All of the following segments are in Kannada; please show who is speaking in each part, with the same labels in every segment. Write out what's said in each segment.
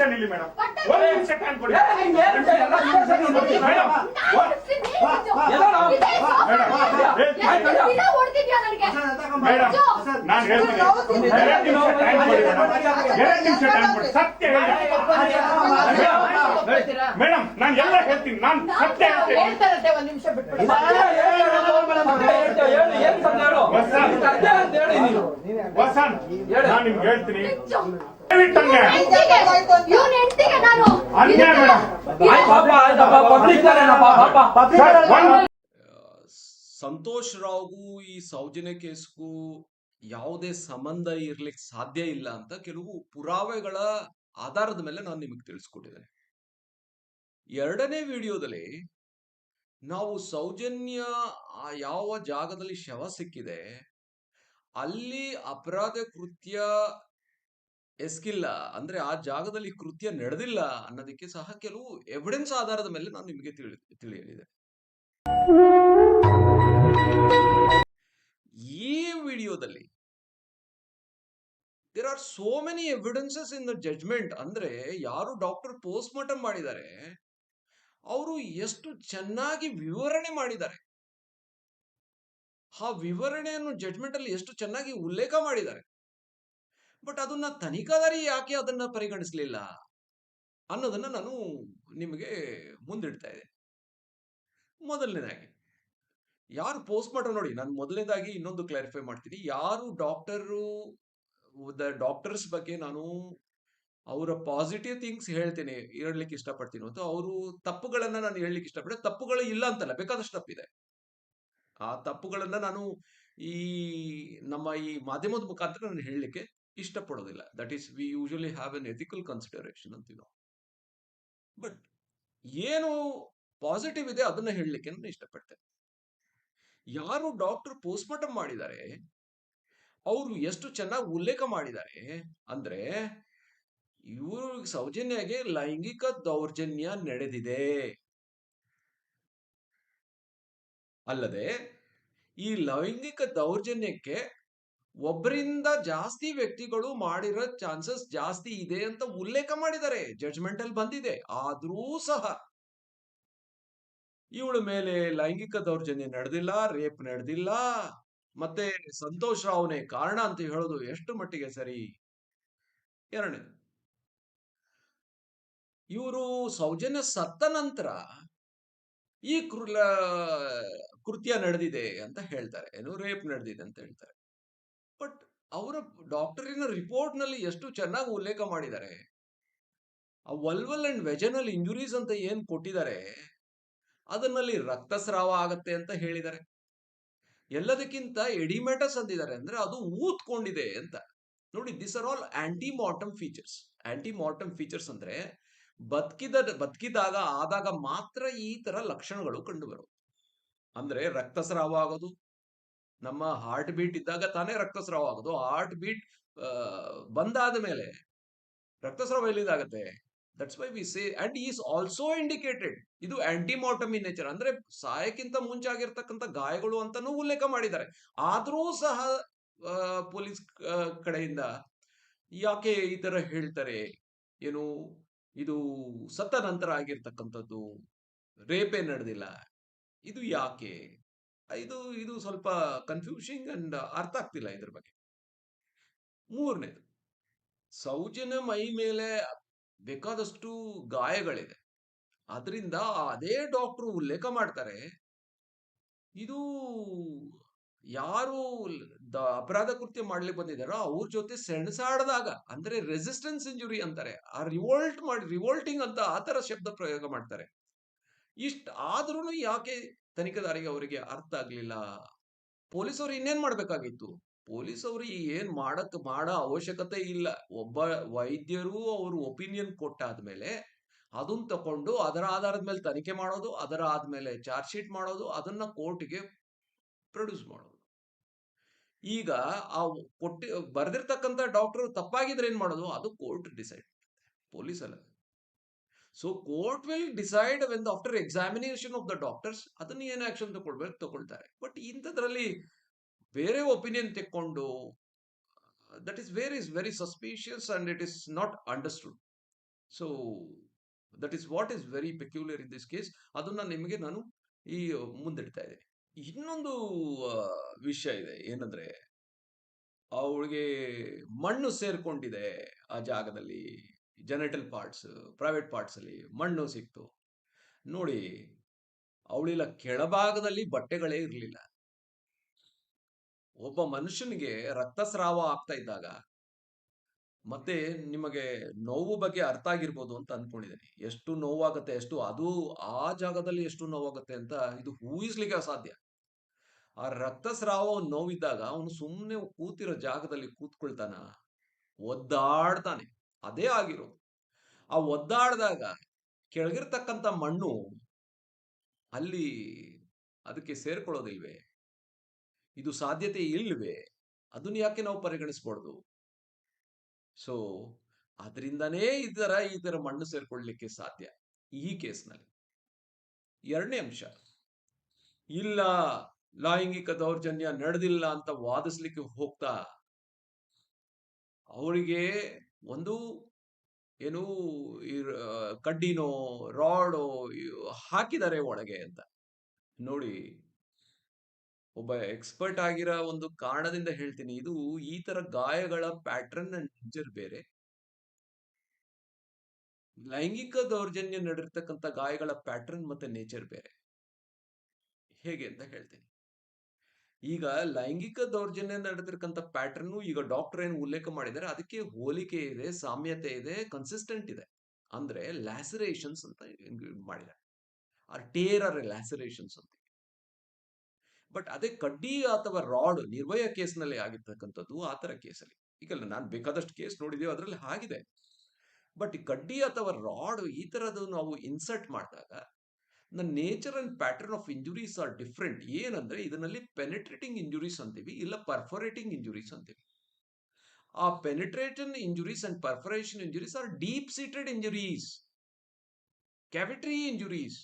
Speaker 1: ನಿಮಿಷ ನಿಲ್ಲಿ ಮೇಡಮ್ ಒಂದ್ ನಿಮಿಷ ಟೈಮ್ ಕೊಡಿ
Speaker 2: ಏ, ಹಿಂಗೆ ಹೇಳ್ತೀಯ, ಎಲ್ಲ ನೀವೇ ಸರಿ ಮಾಡ್ತೀರಿ.
Speaker 1: ಮೇಡಮ್
Speaker 2: ಎಲ್ಲ ನಾವು-
Speaker 1: ಮೇಡಮ್ ನಾನು ಹೇಳ್ತೀನಿ ಎರಡು ನಿಮಿಷ ಟೈಮ್ ಕೊಡಿ ಮೇಡಮ್ ಎರಡು ನಿಮಿಷ ಟೈಮ್ ಕೊಡಿ ಸತ್ಯ ಹೇಳಿ ಮೇಡಮ್ ನಾನು ಎಲ್ಲ ಹೇಳ್ತೀನಿ ನಾನು ಸತ್ಯ ಹೇಳ್ತೀನಿ
Speaker 3: ಒಂದ್ ನಿಮಿಷ ಬಿಟ್ಬಿಡಿ
Speaker 2: ನಾನು
Speaker 1: ನಿಮ್ಗೆ ಹೇಳ್ತೀನಿ
Speaker 4: ಸಂತೋಷ್ ರಾವ್ಗೂ ಈ ಸೌಜನ್ಯ ಕೇಸ್ಗೂ ಯಾವುದೇ ಸಂಬಂಧ ಇರ್ಲಿಕ್ಕೆ ಸಾಧ್ಯ ಇಲ್ಲ ಅಂತ ಕೆಲವು ಪುರಾವೆಗಳ ಆಧಾರದ ಮೇಲೆ ನಾನು ನಿಮಗೆ ತಿಳಿಸ್ಕೊಟ್ಟಿದ್ದೇನೆ. ಎರಡನೇ ವಿಡಿಯೋದಲ್ಲಿ ನಾವು ಸೌಜನ್ಯ ಆ ಯಾವ ಜಾಗದಲ್ಲಿ ಶವ ಸಿಕ್ಕಿದೆ ಅಲ್ಲಿ ಅಪರಾಧ ಕೃತ್ಯ ಎಸ್ಕಿಲ್ಲ. ಅಂದ್ರೆ ಆ ಜಾಗದಲ್ಲಿ ಕೃತ್ಯ ನಡೆದಿಲ್ಲ ಅನ್ನೋದಕ್ಕೆ ಸಹ ಕೆಲವು ಎವಿಡೆನ್ಸ್ ಆಧಾರದ ಮೇಲೆ ನಾನು ನಿಮಗೆ ತಿಳಿ, ತಿಳಿಯಲಿದೆ. ಈ ವಿಡಿಯೋದಲ್ಲಿ there are so many evidences in the judgment ಅಂದ್ರೆ ಯಾರು ಡಾಕ್ಟರ್ ಪೋಸ್ಟ್ ಮಾರ್ಟಮ್ ಮಾಡಿದ್ದಾರೆ, ಅವರು ಎಷ್ಟು ಚೆನ್ನಾಗಿ ವಿವರಣೆ ಮಾಡಿದ್ದಾರೆ. ಆ ವಿವರಣೆಯನ್ನು ಜಡ್ಜ್ಮೆಂಟ್ ಅಲ್ಲಿ ಎಷ್ಟು ಚೆನ್ನಾಗಿ ಉಲ್ಲೇಖ ಮಾಡಿದ್ದಾರೆ. ಬಟ್ ಅದನ್ನ ತನಿಖಾದಾರಿ ಯಾಕೆ ಅದನ್ನ ಪರಿಗಣಿಸಲಿಲ್ಲ ಅನ್ನೋದನ್ನ ನಾನು ನಿಮಗೆ ಮುಂದಿಡ್ತಾ ಇದ್ದೆ ಮೊದಲನೇದಾಗಿ, ಯಾರು ಪೋಸ್ಟ್ ಮಾರ್ಟಮ್ ನೋಡಿ, ನಾನು ಮೊದಲನೇದಾಗಿ ಇನ್ನೊಂದು ಕ್ಲಾರಿಫೈ ಮಾಡ್ತೀನಿ. ಯಾರು ಡಾಕ್ಟರು ಡಾಕ್ಟರ್ಸ್ ಬಗ್ಗೆ ನಾನು ಅವರ ಪಾಸಿಟಿವ್ ಥಿಂಗ್ಸ್ ಹೇಳ್ತೇನೆ ಹೇಳಲಿಕ್ಕೆ ಇಷ್ಟಪಡ್ತೀನಿ ಅಂತ ಅವರು ತಪ್ಪುಗಳನ್ನ ನಾನು ಹೇಳಲಿಕ್ಕೆ ಇಷ್ಟಪಡ್ತೀನಿ. ತಪ್ಪುಗಳು ಇಲ್ಲ ಅಂತಲ್ಲ, ಬೇಕಾದಷ್ಟು ತಪ್ಪಿದೆ. ಆ ತಪ್ಪುಗಳನ್ನ ನಾನು ಈ ನಮ್ಮ ಈ ಮಾಧ್ಯಮದ ಮುಖಾಂತರ ನಾನು ಹೇಳಲಿಕ್ಕೆ ಇಷ್ಟಪಡೋದಿಲ್ಲ. That is we usually have an ethical consideration ಅಂತೀವಿ ನಾವು ಬಟ್ ಏನು ಪಾಸಿಟಿವ್ ಇದೆ ಅದನ್ನ ಹೇಳಲಿಕ್ಕೆ ನಾನು ಇಷ್ಟಪಡ್ತೇನೆ ಯಾರು ಡಾಕ್ಟರ್ ಪೋಸ್ಟ್ಮಾರ್ಟಮ್ ಮಾಡಿದ್ದಾರೆ ಅವರು ಎಷ್ಟು ಚೆನ್ನಾಗಿ ಉಲ್ಲೇಖ ಮಾಡಿದ್ದಾರೆ ಅಂದ್ರೆ ಇವರು ಸೌಜನ್ಯಗೆ ಲೈಂಗಿಕ ದೌರ್ಜನ್ಯ ನಡೆದಿದೆ. ಅಲ್ಲದೆ ಈ ಲೈಂಗಿಕ ದೌರ್ಜನ್ಯಕ್ಕೆ ಒಬ್ಬರಿಂದ ಜಾಸ್ತಿ ವ್ಯಕ್ತಿಗಳು ಮಾಡಿರೋ ಚಾನ್ಸಸ್ ಜಾಸ್ತಿ ಇದೆ ಅಂತ ಉಲ್ಲೇಖ ಮಾಡಿದ್ದಾರೆ. ಜಡ್ಜ್ಮೆಂಟ್ ಅಲ್ಲಿ ಬಂದಿದೆ. ಆದ್ರೂ ಸಹ ಇವಳ ಮೇಲೆ ಲೈಂಗಿಕ ದೌರ್ಜನ್ಯ ನಡೆದಿಲ್ಲ ರೇಪ್ ನಡೆದಿಲ್ಲ. ಮತ್ತೆ ಸಂತೋಷ್ ರಾವ್ನೇ ಕಾರಣ ಅಂತ ಹೇಳೋದು ಎಷ್ಟು ಮಟ್ಟಿಗೆ ಸರಿ? ಎರಡನೇ ಇವರು ಸೌಜನ್ಯ ಸತ್ತ ನಂತರ ಈ ಕೃ- ಕೃತ್ಯ ನಡೆದಿದೆ ಅಂತ ಹೇಳ್ತಾರೆ. ಏನು ರೇಪ್ ನಡೆದಿದೆ ಅಂತ ಹೇಳ್ತಾರೆ. ಅವರ ಡಾಕ್ಟರಿನ ರಿಪೋರ್ಟ್ನಲ್ಲಿ ಎಷ್ಟು ಚೆನ್ನಾಗಿ ಉಲ್ಲೇಖ ಮಾಡಿದ್ದಾರೆ. ಆ ವಲ್ವಲ್ ಅಂಡ್ ವೆಜನಲ್ ಇಂಜುರೀಸ್ ಅಂತ ಏನು ಕೊಟ್ಟಿದ್ದಾರೆ, ಅದನ್ನಲ್ಲಿ ರಕ್ತಸ್ರಾವ ಆಗತ್ತೆ ಅಂತ ಹೇಳಿದ್ದಾರೆ. ಎಲ್ಲದಕ್ಕಿಂತ ಎಡಿಮೆಟಸ್ ಅಂದಿದ್ದಾರೆ ಅಂದ್ರೆ ಅದು ಊತ್ಕೊಂಡಿದೆ ಅಂತ. ನೋಡಿ this are all antemortem features antemortem features ಅಂದ್ರೆ ಬದುಕಿದ, ಬದುಕಿದಾಗ ಆದಾಗ ಮಾತ್ರ ಈ ತರ ಲಕ್ಷಣಗಳು ಕಂಡು ಬರೋದು ಅಂದ್ರೆ ರಕ್ತಸ್ರಾವ ಆಗೋದು ನಮ್ಮ ಹಾರ್ಟ್ ಬೀಟ್ ಇದ್ದಾಗ ತಾನೇ ರಕ್ತಸ್ರಾವ ಆಗೋದು. ಹಾರ್ಟ್ ಬೀಟ್ ಬಂದಾದ ಮೇಲೆ ರಕ್ತಸ್ರಾವ ಎಲ್ಲಿದಾಗತ್ತೆ that's why we say and is also indicated ಇದು ಆಂಟಿಮಾರ್ಟಮ್ ಇನ್ ನೇಚರ್ ಅಂದ್ರೆ ಸಾಯಕ್ಕಿಂತ ಮುಂಚೆ ಆಗಿರ್ತಕ್ಕಂಥ ಗಾಯಗಳು ಅಂತಾನೂ ಉಲ್ಲೇಖ ಮಾಡಿದ್ದಾರೆ. ಆದ್ರೂ ಸಹ ಪೊಲೀಸ್ ಕಡೆಯಿಂದ ಯಾಕೆ ಈ ತರ ಹೇಳ್ತಾರೆ? ಏನು, ಇದು ಸತ್ತ ನಂತರ ಆಗಿರ್ತಕ್ಕಂಥದ್ದು, ರೇಪೇ ನಡೆದಿಲ್ಲ. ಇದು ಯಾಕೆ? ಇದು ಇದು ಸ್ವಲ್ಪ ಕನ್ಫ್ಯೂಷಿಂಗ್ ಅಂಡ್ ಅರ್ಥ ಆಗ್ತಿಲ್ಲ ಇದ್ರ ಬಗ್ಗೆ. ಮೂರನೇದು, ಸೌಜನ್ಯ ಮೈ ಮೇಲೆ ಬೇಕಾದಷ್ಟು ಗಾಯಗಳಿದೆ. ಅದರಿಂದ ಅದೇ ಡಾಕ್ಟರ್ ಉಲ್ಲೇಖ ಮಾಡ್ತಾರೆ. ಇದು ಯಾರು ಅಪರಾಧ ಕೃತ್ಯ ಮಾಡ್ಲಿಕ್ಕೆ ಬಂದಿದ್ದಾರೋ ಅವ್ರ ಜೊತೆ ಸೆಣಸಾಡದಾಗ, ಅಂದ್ರೆ ರೆಸಿಸ್ಟೆನ್ಸ್ ಇಂಜುರಿ ಅಂತಾರೆ, ಆ ರಿವೋಲ್ಟ್ ಮಾಡಿ ರಿವೋಲ್ಟಿಂಗ್ ಅಂತ ಆ ತರ ಶಬ್ದ ಪ್ರಯೋಗ ಮಾಡ್ತಾರೆ. ಇಷ್ಟ ಆದ್ರೂ ಯಾಕೆ ತನಿಖೆದಾರಿಗೆ ಅವರಿಗೆ ಅರ್ಥ ಆಗ್ಲಿಲ್ಲ. ಪೊಲೀಸ್ ಅವ್ರು ಇನ್ನೇನ್ ಮಾಡ್ಬೇಕಾಗಿತ್ತು? ಪೊಲೀಸ್ ಅವರು ಏನ್ ಮಾಡಕ್ ಮಾಡೋ ಅವಶ್ಯಕತೆ ಇಲ್ಲ. ಒಬ್ಬ ವೈದ್ಯರು ಅವರು ಒಪಿನಿಯನ್ ಕೊಟ್ಟಾದ್ಮೇಲೆ ಅದನ್ನ ತಕೊಂಡು ಅದರ ಆಧಾರದ ಮೇಲೆ ತನಿಖೆ ಮಾಡೋದು, ಅದರ ಆದ್ಮೇಲೆ ಚಾರ್ಜ್ ಶೀಟ್ ಮಾಡೋದು, ಅದನ್ನ ಕೋರ್ಟ್ಗೆ ಪ್ರೊಡ್ಯೂಸ್ ಮಾಡೋದು. ಈಗ ಆ ಕೊಟ್ಟಿ, ಬರ್ದಿರ್ತಕ್ಕಂಥ ಡಾಕ್ಟರ್ ತಪ್ಪಾಗಿದ್ರೆ ಏನ್ ಮಾಡೋದು? ಅದು ಕೋರ್ಟ್ ಡಿಸೈಡ್. ಪೊಲೀಸ್ ಅಲ್ಲ so court will decide when after examination of the doctors ಅದನ್ನ ಏನು ಆಕ್ಷನ್ ತಗೊಳ್ಬೇಕು ತಗೊಳ್ತಾರೆ. ಬಟ್ ಇಂಥದ್ರಲ್ಲಿ ಬೇರೆ ಒಪಿನಿಯನ್ ತೆಕ್ಕೊಂಡು that is where is very suspicious and it is not understood so that is what is very peculiar in this case ಅದನ್ನ ನಿಮಗೆ ನಾನು ಈ, ಮುಂದಿಡ್ತಾ ಇದ್ದೆ ಇನ್ನೊಂದು ವಿಷಯ ಇದೆ. ಏನಂದ್ರೆ, ಅವಳಿಗೆ ಮಣ್ಣು ಸೇರ್ಕೊಂಡಿದೆ ಆ ಜಾಗದಲ್ಲಿ. ಜನಟಲ್ ಪಾರ್ಟ್ಸ್ ಪ್ರೈವೇಟ್ ಪಾರ್ಟ್ಸ್ ಅಲ್ಲಿ ಮಣ್ಣು ಸಿಕ್ತು. ನೋಡಿ, ಅವಳಿಲ್ಲ ಕೆಳಭಾಗದಲ್ಲಿ ಬಟ್ಟೆಗಳೇ ಇರಲಿಲ್ಲ. ಒಬ್ಬ ಮನುಷ್ಯನಿಗೆ ರಕ್ತಸ್ರಾವ ಆಗ್ತಾ ಇದ್ದಾಗ ಮತ್ತೆ ನಿಮಗೆ ನೋವು ಬಗ್ಗೆ ಅರ್ಥ ಆಗಿರ್ಬೋದು ಅಂತ ಅನ್ಕೊಂಡಿದ್ದೀನಿ. ಎಷ್ಟು ನೋವಾಗುತ್ತೆ, ಎಷ್ಟು ಅದು ಆ ಜಾಗದಲ್ಲಿ ಎಷ್ಟು ನೋವಾಗುತ್ತೆ ಅಂತ ಇದು ಊಹಿಸ್ಲಿಕ್ಕೆ ಅಸಾಧ್ಯ. ಆ ರಕ್ತಸ್ರಾವ ನೋವಿದ್ದಾಗ ಅವನು ಸುಮ್ಮನೆ ಕೂತಿರೋ ಜಾಗದಲ್ಲಿ ಕೂತ್ಕೊಳ್ತಾನ, ಒದ್ದಾಡ್ತಾನೆ. ಅದೇ ಆಗಿರೋದು. ಆ ಒದ್ದಾಡಿದಾಗ ಕೆಳಗಿರ್ತಕ್ಕಂಥ ಮಣ್ಣು ಅಲ್ಲಿ ಅದಕ್ಕೆ ಸೇರ್ಕೊಳ್ಳೋದಿಲ್ವೇ? ಇದು ಸಾಧ್ಯತೆ ಇಲ್ವೇ? ಅದನ್ನ ಯಾಕೆ ನಾವು ಪರಿಗಣಿಸ್ಬಾರ್ದು? ಸೊ ಅದರಿಂದನೇ ಇದರ ಇದರ ಮಣ್ಣು ಸೇರ್ಕೊಳ್ಳಿಕ್ಕೆ ಸಾಧ್ಯ ಈ ಕೇಸ್ನಲ್ಲಿ. ಎರಡನೇ ಅಂಶ, ಇಲ್ಲ ಲೈಂಗಿಕ ದೌರ್ಜನ್ಯ ನಡೆದಿಲ್ಲ ಅಂತ ವಾದಿಸ್ಲಿಕ್ಕೆ ಹೋಗ್ತಾ, ಅವರಿಗೆ ಒಂದು ಏನು ಕಡ್ಡಿನೋ, ರಾಡೋ ಹಾಕಿದ್ದಾರೆ ಒಳಗೆ ಅಂತ. ನೋಡಿ, ಒಬ್ಬ ಎಕ್ಸ್ಪರ್ಟ್ ಆಗಿರೋ ಒಂದು ಕಾರಣದಿಂದ ಹೇಳ್ತೀನಿ. ಇದು ಈ ತರ ಗಾಯಗಳ ಪ್ಯಾಟರ್ನ್ ನೇಚರ್ ಬೇರೆ. ಲೈಂಗಿಕ ದೌರ್ಜನ್ಯ ನಡೆರ್ತಕ್ಕಂಥ ಗಾಯಗಳ ಪ್ಯಾಟರ್ನ್ ಮತ್ತೆ ನೇಚರ್ ಬೇರೆ. ಹೇಗೆ ಅಂತ ಹೇಳ್ತೀನಿ. ಈಗ ಲೈಂಗಿಕ ದೌರ್ಜನ್ಯ ನಡೆದಿರ್ತಕ್ಕಂಥ ಪ್ಯಾಟರ್ನ್ ಈಗ ಡಾಕ್ಟರ್ ಏನು ಉಲ್ಲೇಖ ಮಾಡಿದ್ದಾರೆ ಅದಕ್ಕೆ ಹೋಲಿಕೆ ಇದೆ, ಸಾಮ್ಯತೆ ಇದೆ ಕನ್ಸಿಸ್ಟೆಂಟ್ ಇದೆ. ಅಂದ್ರೆ ಲ್ಯಾಸರೇಷನ್ಸ್ ಅಂತ ಮಾಡಿದ್ದಾರೆ ಆ ಟೇರ್ ಆರ್ ಲ್ಯಾಸರೇಷನ್ಸ್ ಅಂತ. ಬಟ್ ಅದೇ ಕಡ್ಡಿ ಅಥವಾ ರಾಡ್ ನಿರ್ಭಯ ಕೇಸ್ನಲ್ಲಿ ಆಗಿರ್ತಕ್ಕಂಥದ್ದು ಆ ತರ ಕೇಸಲ್ಲಿ. ಈಗ ನಾನು ಬೇಕಾದಷ್ಟು ಕೇಸ್ ನೋಡಿದೀವಿ, ಅದರಲ್ಲಿ ಆಗಿದೆ. ಬಟ್ ಕಡ್ಡಿ ಅಥವಾ ರಾಡ್ ಈ ತರದ್ದು ನಾವು ಇನ್ಸರ್ಟ್ ಮಾಡಿದಾಗ the nature and pattern of injuries are different ಏನಂದ್ರೆ ಇದರಲ್ಲಿ ಪೆನೆಟ್ರೇಟಿಂಗ್ ಇಂಜುರೀಸ್ ಅಂತೀವಿ, ಇಲ್ಲ ಪರ್ಫೊರೇಟಿಂಗ್ ಇಂಜುರೀಸ್ ಅಂತೀವಿ. ಆ penetrating injuries and perforation injuries are deep seated injuries cavitary injuries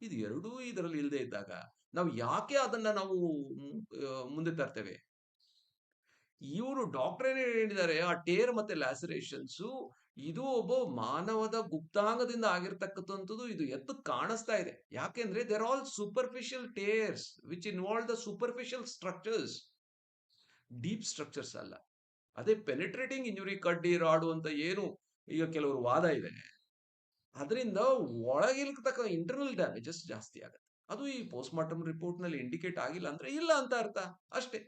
Speaker 4: ಇದು ಎರಡೂ ಇದರಲ್ಲಿ ಇಲ್ಲದೆ ಇದ್ದಾಗ ನಾವು ಯಾಕೆ ಅದನ್ನ ನಾವು ಮುಂದೆ ತರ್ತೇವೆ? ಇವರು ಡಾಕ್ಟರ್ ಏನೇ ಹೇಳಿದ್ದಾರೆ, ಆ ಟೇರ್ ಮತ್ತೆ ಲ್ಯಾಸರೇಷನ್ಸ್ ಇದು ಒಬ್ಬ ಮಾನವದ ಗುಪ್ತಾಂಗದಿಂದ ಆಗಿರ್ತಕ್ಕಂಥದ್ದು ಇದು ಎದ್ದು ಕಾಣಿಸ್ತಾ ಇದೆ. ಯಾಕೆಂದ್ರೆ there all superficial tears which involve the superficial structures deep structures ಅಲ್ಲ. ಅದೇ ಪೆನಿಟ್ರೇಟಿಂಗ್ ಇಂಜುರಿ ಕಡ್ಡಿ, ರಾಡು ಅಂತ ಏನು ಈಗ ಕೆಲವರು ವಾದ ಇದೆ. ಅದರಿಂದ ಒಳಗಿಲ್ತಕ್ಕ ಇಂಟರ್ನಲ್ ಡ್ಯಾಮೇಜಸ್ ಜಾಸ್ತಿ ಆಗುತ್ತೆ. ಅದು ಈ ಪೋಸ್ಟ್ ಮಾರ್ಟಮ್ ರಿಪೋರ್ಟ್ನಲ್ಲಿ ಇಂಡಿಕೇಟ್ ಆಗಿಲ್ಲ ಅಂದ್ರೆ ಇಲ್ಲ ಅಂತ ಅರ್ಥ ಅಷ್ಟೇ.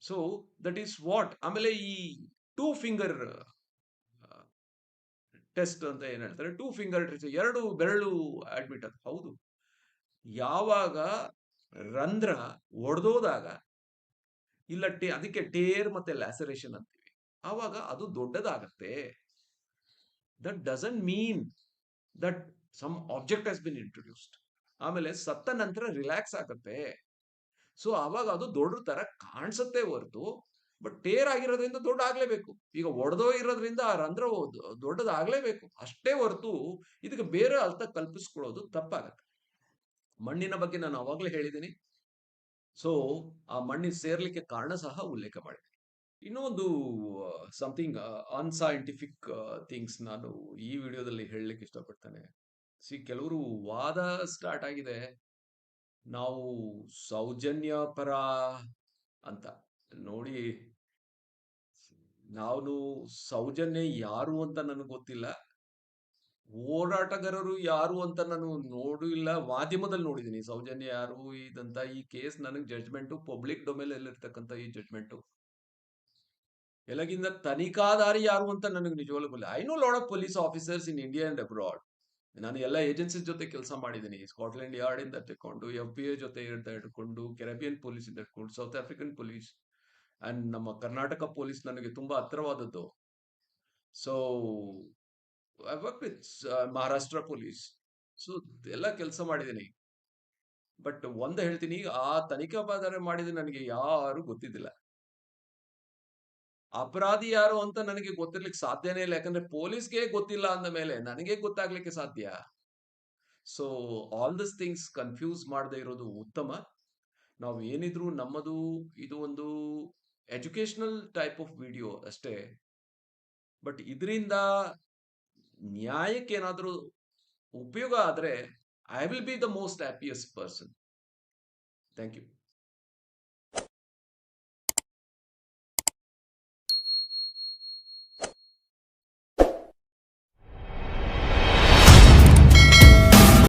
Speaker 4: ಸೊ ದಟ್ ಈಸ್ ವಾಟ್ ಆಮೇಲೆ ಈ ಟೂ ಫಿಂಗರ್ ಟೆಸ್ಟ್ ಅಂತ ಏನ್ ಹೇಳ್ತಾರೆ ಟೂ ಫಿಂಗರ್ ಟೆಸ್ಟ್ ಎರಡು ಬೆರಳು ಅಡ್ಮಿಟ್ ಅದು. ಹೌದು. ಯಾವಾಗ ರಂಧ್ರ ಒಡೆದೋದಾಗ, ಇಲ್ಲ ಟೇ, ಅದಕ್ಕೆ ಟೇರ್ ಮತ್ತೆ ಲ್ಯಾಸರೇಷನ್ ಅಂತೀವಿ, ಆವಾಗ ಅದು ದೊಡ್ಡದಾಗತ್ತೆ. That doesn't mean that some object has been introduced ಆಮೇಲೆ ಸತ್ತ ನಂತರ ರಿಲ್ಯಾಕ್ಸ್ ಆಗುತ್ತೆ. ಸೊ ಆವಾಗ ಅದು ದೊಡ್ಡ ತರ ಕಾಣಿಸುತ್ತೆ ಹೊರತು ಬಟ್ ಟೇರ್ ಆಗಿರೋದ್ರಿಂದ ದೊಡ್ಡ ಆಗ್ಲೇಬೇಕು. ಈಗ ಒಡೆದೋ ಇರೋದ್ರಿಂದ ಆ ರಂಧ್ರ ದೊಡ್ಡದಾಗ್ಲೇಬೇಕು ಅಷ್ಟೇ ಹೊರತು ಇದಕ್ಕೆ ಬೇರೆ ಅರ್ಥ ಕಲ್ಪಿಸ್ಕೊಳ್ಳೋದು ತಪ್ಪಾಗತ್ತೆ. ಮಣ್ಣಿನ ಬಗ್ಗೆ ನಾನು ಅವಾಗಲೇ ಹೇಳಿದ್ದೀನಿ. ಸೊ ಆ ಮಣ್ಣಿಗೆ ಸೇರ್ಲಿಕ್ಕೆ ಕಾರಣ ಸಹ ಉಲ್ಲೇಖ ಮಾಡಿದೆ. ಇನ್ನೊಂದು ಸಮಥಿಂಗ್ ಅನ್ಸೈಂಟಿಫಿಕ್ ಥಿಂಗ್ಸ್ ನಾನು ಈ ವಿಡಿಯೋದಲ್ಲಿ ಹೇಳಲಿಕ್ಕೆ ಇಷ್ಟಪಡ್ತೇನೆ. ಸಿ, ಕೆಲವರು ವಾದ ಸ್ಟಾರ್ಟ್ ಆಗಿದೆ. ನಾವು ಸೌಜನ್ಯ ಪರ ಅಂತ. ನೋಡಿ ನಾನು ಸೌಜನ್ಯ ಯಾರು ಅಂತ ನನಗೆ ಗೊತ್ತಿಲ್ಲ. ಹೋರಾಟಗಾರರು ಯಾರು ಅಂತ ನಾನು ನೋಡಿಲ್ಲ ಮಾಧ್ಯಮದಲ್ಲಿ ನೋಡಿದ್ದೀನಿ ಸೌಜನ್ಯ ಯಾರು ಇದಂತ ಈ ಕೇಸ್ ನನಗೆ ಜಡ್ಜ್ಮೆಂಟು ಪಬ್ಲಿಕ್ ಡೊಮೇಲ್ ಅಲ್ಲಿರ್ತಕ್ಕಂಥ ಈ ಜಡ್ಜ್ಮೆಂಟು ಎಲ್ಲಗಿಂತ ತನಿಖಾದಾರಿ ಯಾರು ಅಂತ ನನಗೆ ನಿಜವಾಗ್ಲೂ ಗೊತ್ತಿಲ್ಲ. I know lot of police officers in India and abroad ನಾನು ಎಲ್ಲ ಏಜೆನ್ಸೀಸ್ ಜೊತೆ ಕೆಲಸ ಮಾಡಿದ್ದೀನಿ ಸ್ಕಾಟ್ಲೆಂಡ್ ಯಾರ್ಡ್ ಇಂದ ತಕೊಂಡು ಎಫ್ ಬಿ ಎ ಜೊತೆ ಹಿಡ್ಕೊಂಡು ಕೆರಬಿಯನ್ ಪೊಲೀಸ್ ಇಂದ ಹಿಡ್ಕೊಂಡು ಸೌತ್ ಆಫ್ರಿಕನ್ ಪೊಲೀಸ್ ಅಂಡ್ ನಮ್ಮ ಕರ್ನಾಟಕ ಪೊಲೀಸ್ ನನಗೆ ತುಂಬಾ ಹತ್ತಿರವಾದದ್ದು so I work with Maharashtra police so ಎಲ್ಲ ಕೆಲಸ ಮಾಡಿದ್ದೀನಿ. ಬಟ್ ಒಂದು ಹೇಳ್ತೀನಿ, ಆ ತನಿಖಾ ಬಾದಾರೆ ಮಾಡಿದ ನನಗೆ ಯಾರು ಗೊತ್ತಿದ್ದಿಲ್ಲ. ಅಪರಾಧಿ ಯಾರು ಅಂತ ನನಗೆ ಗೊತ್ತಿರ್ಲಿಕ್ಕೆ ಸಾಧ್ಯನೇ ಇಲ್ಲ. ಯಾಕಂದ್ರೆ ಪೊಲೀಸ್ಗೆ ಗೊತ್ತಿಲ್ಲ ಅಂದ ಮೇಲೆ ನನಗೆ ಗೊತ್ತಾಗ್ಲಿಕ್ಕೆ ಸಾಧ್ಯ. So all this things confuse ಮಾಡದೆ ಇರೋದು ಉತ್ತಮ. ನಾವು ಏನಿದ್ರು ನಮ್ಮದು, ಇದು ಒಂದು ಎಜುಕೇಶನಲ್ ಟೈಪ್ ಆಫ್ ವಿಡಿಯೋ ಅಷ್ಟೇ. ಬಟ್ ಇದರಿಂದ ನ್ಯಾಯಕ್ಕೆ ಏನಾದರೂ ಉಪಯೋಗ ಆದರೆ I will be the most happiest person thank you